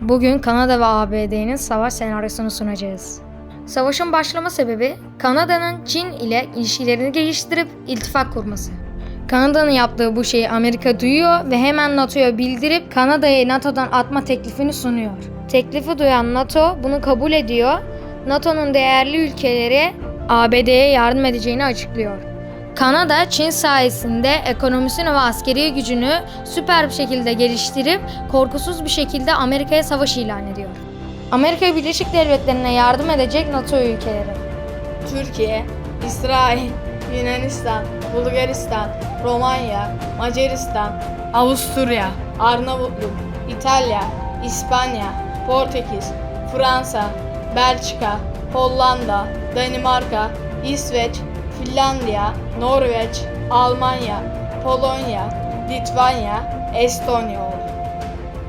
Bugün Kanada ve ABD'nin savaş senaryosunu sunacağız. Savaşın başlama sebebi Kanada'nın Çin ile ilişkilerini geliştirip iltifak kurması. Kanada'nın yaptığı bu şeyi Amerika duyuyor ve hemen NATO'ya bildirip Kanada'ya NATO'dan atma teklifini sunuyor. Teklifi duyan NATO bunu kabul ediyor. NATO'nun değerli ülkeleri ABD'ye yardım edeceğini açıklıyor. Kanada, Çin sayesinde ekonomisini ve askeri gücünü süper bir şekilde geliştirip korkusuz bir şekilde Amerika'ya savaş ilan ediyor. Amerika Birleşik Devletleri'ne yardım edecek NATO ülkeleri. Türkiye, İsrail, Yunanistan, Bulgaristan, Romanya, Macaristan, Avusturya, Arnavutluk, İtalya, İspanya, Portekiz, Fransa, Belçika, Hollanda, Danimarka, İsveç, Finlandiya, Norveç, Almanya, Polonya, Litvanya, Estonya oldu.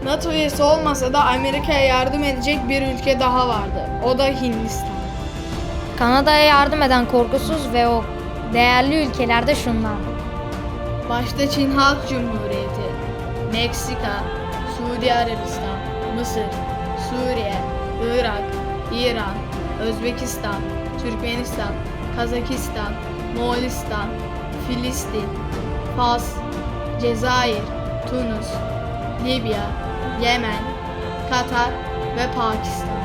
NATO üyesi olmasa da Amerika'ya yardım edecek bir ülke daha vardı. O da Hindistan. Kanada'ya yardım eden korkusuz ve o değerli ülkelerde şunlar. Başta Çin Halk Cumhuriyeti, Meksika, Suudi Arabistan, Mısır, Suriye, Irak, İran, Özbekistan, Türkmenistan, Kazakistan, Moğolistan, Filistin, Fas, Cezayir, Tunus, Libya, Yemen, Katar ve Pakistan.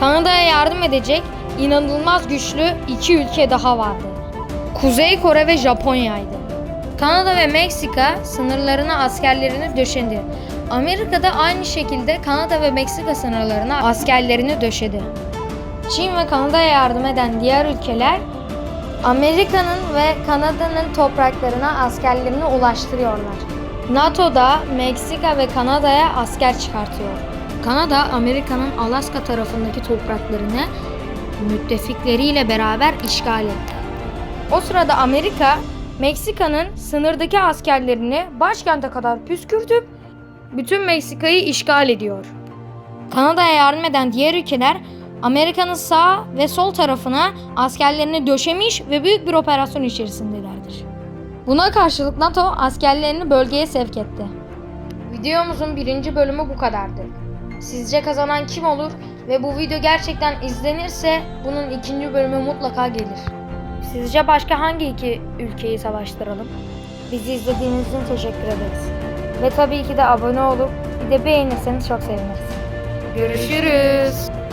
Kanada'ya yardım edecek inanılmaz güçlü iki ülke daha vardı. Kuzey Kore ve Japonya'ydı. Kanada ve Meksika sınırlarına askerlerini döşedi. Amerika da aynı şekilde Kanada ve Meksika sınırlarına askerlerini döşedi. Çin ve Kanada'ya yardım eden diğer ülkeler Amerika'nın ve Kanada'nın topraklarına askerlerini ulaştırıyorlar. NATO da Meksika ve Kanada'ya asker çıkartıyor. Kanada, Amerika'nın Alaska tarafındaki topraklarını müttefikleriyle beraber işgal etti. O sırada Amerika, Meksika'nın sınırdaki askerlerini başkente kadar püskürtüp bütün Meksika'yı işgal ediyor. Kanada'ya yardım eden diğer ülkeler Amerika'nın sağ ve sol tarafına askerlerini döşemiş ve büyük bir operasyon içerisindelerdir. Buna karşılık NATO askerlerini bölgeye sevk etti. Videomuzun birinci bölümü bu kadardı. Sizce kazanan kim olur ve bu video gerçekten izlenirse bunun ikinci bölümü mutlaka gelir. Sizce başka hangi iki ülkeyi savaştıralım? Bizi izlediğiniz için teşekkür ederiz. Ve tabii ki de abone olup bir de beğenirseniz çok seviniriz. Görüşürüz.